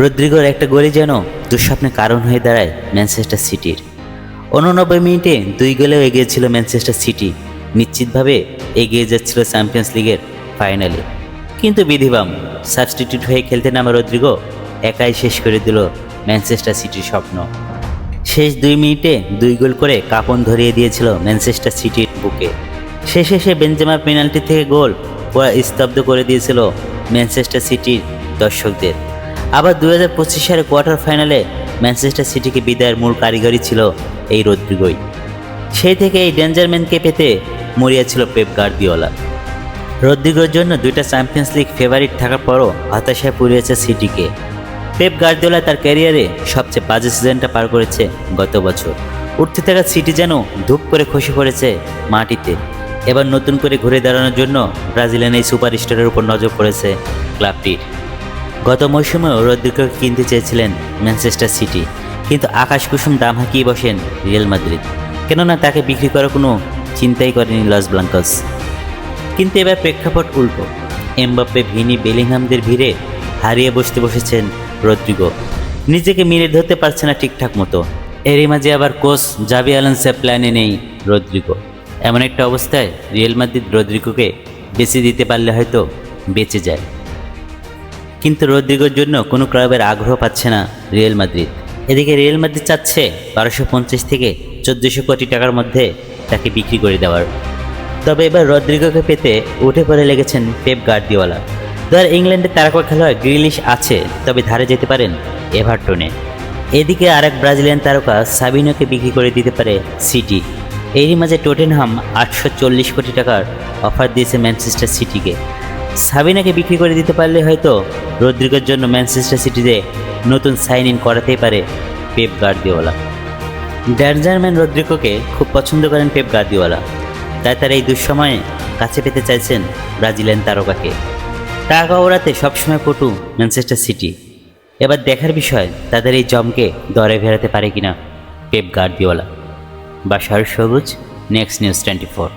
রদ্রিগোর একটা গোলে যেন দুঃস্বপ্নের কারণ হয়ে দাঁড়ায় ম্যানচেস্টার সিটির। উননব্বই মিনিটে দুই গোলেও এগিয়ে ছিল ম্যানচেস্টার সিটি। নিশ্চিতভাবে এগিয়ে যাচ্ছিল চ্যাম্পিয়ন্স লিগের ফাইনালে। কিন্তু বিধিবাম, সাবস্টিটিউট হয়ে খেলতে নামা রদ্রিগো একাই শেষ করে দিল ম্যানচেস্টার সিটির স্বপ্ন। শেষ দুই মিনিটে দুই গোল করে কাপন ধরিয়ে দিয়েছিল ম্যানচেস্টার সিটির বুকে। শেষে সে বেঞ্জামার পেনাল্টি থেকে গোল স্তব্ধ করে দিয়েছিল ম্যানচেস্টার সিটির দর্শকদের। আবার দু হাজার পঁচিশ সালে কোয়ার্টার ফাইনালে ম্যানচেস্টার সিটিকে বিদায়ের মূল কারিগরি ছিল এই রদ্রিগোই। সেই থেকে এই ডেঞ্জারম্যানকে পেতে মরিয়া ছিল পেপ গার্দিওলা। রদ্রিগোর জন্য দুইটা চ্যাম্পিয়ন্স লিগ ফেভারিট থাকার পরও হতাশায় পুড়িয়েছে সিটিকে। পেপ গার্দিওলা তার ক্যারিয়ারে সবচেয়ে বাজে সিজনটা পার করেছে গত বছর। উঠতে থাকা সিটি যেন ধূপ করে খসে পড়েছে মাটিতে। এবার নতুন করে ঘুরে দাঁড়ানোর জন্য ব্রাজিলিয়ান এই সুপারস্টারের উপর নজর পড়েছে ক্লাবটির। গত মৌসুমেও রদ্রিগোকে কিনতে চেয়েছিলেন ম্যানচেস্টার সিটি, কিন্তু আকাশ কুসুম দাম হাঁকিয়ে বসেন রিয়াল মাদ্রিদ। কেননা তাকে বিক্রি করার কোনো চিন্তাই করেনি লস ব্লাঙ্কস। কিন্তু এবার প্রেক্ষাপট উল্টো। এমবাপ্পে, ভিনি, বেলিংহামদের ভিড়ে হারিয়ে বসতে বসেছেন রদ্রিগো। নিজেকে মিলে ধরতে পারছে না ঠিকঠাক মতো। এরই মাঝে আবার কোচ জাবি আলান্সের প্ল্যানে নেই রদ্রিগো। এমন একটা অবস্থায় রিয়েল মাদ্রিদ রদ্রিগোকে বেঁচে দিতে পারলে হয়তো বেঁচে যায়। কিন্তু রদ্রিগোর জন্য কোনো ক্লাবের আগ্রহ পাচ্ছে না রিয়েল মাদ্রিদ। এদিকে রিয়েল মাদ্রিদ চাচ্ছে বারোশো পঞ্চাশ থেকে চোদ্দোশো কোটি টাকার মধ্যে তাকে বিক্রি করে দেওয়ার। তবে এবার রদ্রিগোকে পেতে উঠে পড়ে লেগেছেন পেপ গার্দিওয়ালা। ধর ইংল্যান্ডের তারকা খেলোয়াড় গ্রিলিশ আছে, তবে ধারে যেতে পারেন এভারটনে। এদিকে আরেক ব্রাজিলিয়ান তারকা সাবিনোকে বিক্রি করে দিতে পারে সিটি। এরই মাঝে টোটেনহাম আটশো চল্লিশ কোটি টাকার অফার দিয়েছে ম্যানচেস্টার সিটিকে। সাবিনাকে বিক্রি করে দিতে পারলে হয়তো রদ্রিগোর জন্য ম্যানচেস্টার সিটিতে নতুন সাইন ইন করাতেই পারে পেপ গার্দিওয়ালা ড্যানজারম্যান রদ্রিগোকে খুব পছন্দ করেন পেপ গার্দিওয়ালা তাই তার এই দুঃসময়ে কাছে পেতে চাইছেন ব্রাজিলিয়ান তারকাকে। টাকা ওড়াতে সবসময় পটু ম্যানচেস্টার সিটি। এবার দেখার বিষয়, তাদের এই জমকে দরে ফেরাতে পারে কিনা পেপ গার্দিওয়ালা বা সবুজ, নেক্সট নিউজ টোয়েন্টি ফোর।